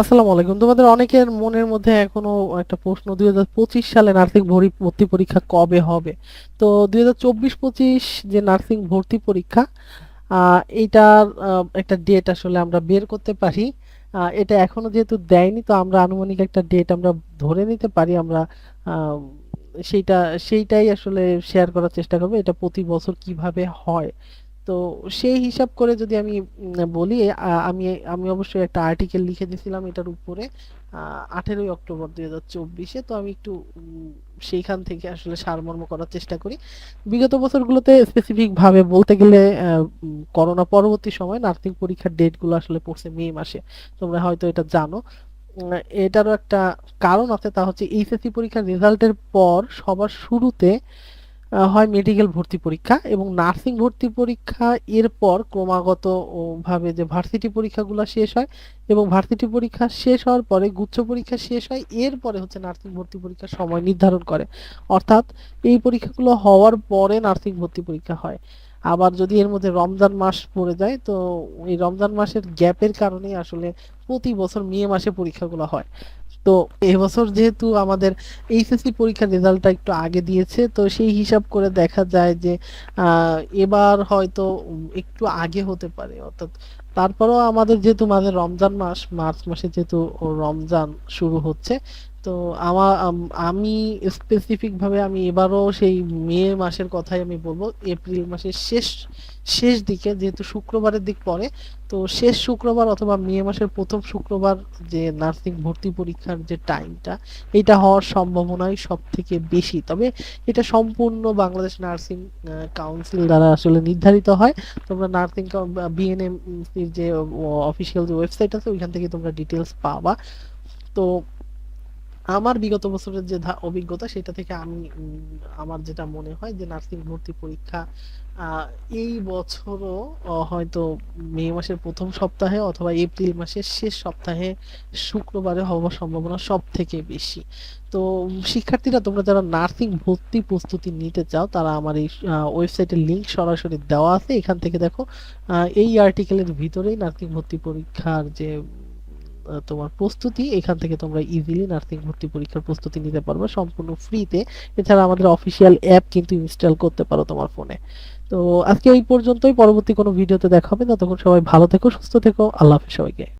আসসালামু আলাইকুম। তোমাদের অনেকের মনের মধ্যে এখনও একটা প্রশ্ন, দুই হাজার পঁচিশ সালে নার্সিং ভর্তি পরীক্ষা কবে হবে? তো দুই হাজার চব্বিশ পঁচিশ যে নার্সিং ভর্তি পরীক্ষা এইটার একটা ডেট আসলে আমরা বের করতে পারি। এটা এখনও যেহেতু দেয়নি, তো আমরা আনুমানিক একটা ডেট আমরা ধরে নিতে পারি। আমরা সেইটা, সেইটাই আসলে শেয়ার করার চেষ্টা করব। এটা প্রতি বছর কীভাবে হয়? তো সেই হিসাব করে যদি আমি বলি আমি আমি অবশ্যই একটা আর্টিকেল লিখে দিয়েছিলাম এটার উপরে আঠেরোই অক্টোবর দুই হাজার চব্বিশে। তো আমি একটু সেইখান থেকে আসলে সারমর্ম করার চেষ্টা করি। বিগত বছরগুলোতে স্পেসিফিক ভাবে বলতে গেলে করোনা পরবর্তী সময় নার্সিং পরীক্ষার ডেটগুলো আসলে পড়ছে মে মাসে। তোমরা হয়তো এটা জানো। এটারও একটা কারণ আছে, তা হচ্ছে এইচএসসি পরীক্ষার রেজাল্টের পর সবার শুরুতে হয় মেডিকেল ভর্তি পরীক্ষা এবং নার্সিং ভর্তি পরীক্ষা এরপর ক্রমাগত ভাবে যে ভার্সিটি পরীক্ষাগুলো শেষ হয় এবং ভার্সিটি পরীক্ষা শেষ হওয়ার পরে গুচ্ছ পরীক্ষা শেষ হয় এরপরে হচ্ছে নার্সিং ভর্তি পরীক্ষার সময় নির্ধারণ করে। অর্থাৎ এই পরীক্ষাগুলো হওয়ার পরে নার্সিং ভর্তি পরীক্ষা হয়। আবার যদি এর মধ্যে রমজান মাস পড়ে যায়, তো এই রমজান মাসের গ্যাপের কারণে আসলে প্রতি বছর মে মাসে পরীক্ষাগুলো হয়। তো এবছর যেহেতু আমাদের এইচএসসি পরীক্ষার রেজাল্টটা একটু আগে দিয়েছে, তো সেই হিসাব করে দেখা যায় যে এবার হয়তো একটু আগে হতে পারে। অর্থাৎ তারপরেও আমাদের যেহেতু মাঝে রমজান মাস, মার্চ মাসে যেহেতু রমজান শুরু হচ্ছে তো আমার, আমি স্পেসিফিক ভাবে আমি এবারও সেই মে মাসের কথাই আমি বলব। এপ্রিল মাসের শেষ শেষ দিকে যেহেতু শুক্রবারের দিক পড়ে, তো শেষ শুক্রবার অথবা মে মাসের প্রথম শুক্রবার যে নার্সিং ভর্তি পরীক্ষার যে টাইমটা, এটা হওয়ার সম্ভাবনাই সব থেকে বেশি। তবে এটা সম্পূর্ণ বাংলাদেশ নার্সিং কাউন্সিল দ্বারা আসলে নির্ধারিত হয়। তোমরা নার্সিং বিএনএম যে অফিসিয়াল যে ওয়েবসাইট আছে, ওইখান থেকে তোমরা ডিটেলস পাবা। তো আমার বিগত বছরের যে অভিজ্ঞতা, সেটা থেকে আমি আমার যেটা মনে হয় যে নার্সিং ভর্তি পরীক্ষা এই বছরও হয়তো মে মাসের প্রথম সপ্তাহে অথবা এপ্রিল মাসের শেষ সপ্তাহে শুক্রবারে হওয়ার সম্ভাবনা সব থেকে বেশি। তো, শিক্ষার্থীরা, তোমরা যারা নার্সিং ভর্তি প্রস্তুতি নিতে চাও, তারা আমার এই ওয়েবসাইটের লিঙ্ক সরাসরি দেওয়া আছে। এখান থেকে দেখো এই আর্টিকেলের ভিতরেই নার্সিং ভর্তি পরীক্ষার যে তোমার প্রস্তুতি, এখান থেকে তোমরা ইজিলি নার্সিং ভর্তি পরীক্ষার প্রস্তুতি নিতে পারবে সম্পূর্ণ ফ্রিতে এছাড়া আমাদের অফিসিয়াল অ্যাপ কিন্তু ইনস্টল করতে পারো তোমার ফোনে তো আজকে এই পর্যন্তই, পরবর্তী কোনো ভিডিওতে দেখা হবে। ততক্ষণ সবাই ভালো থেকো, সুস্থ থেকো। আল্লাহ হাফিজ সবাইকে।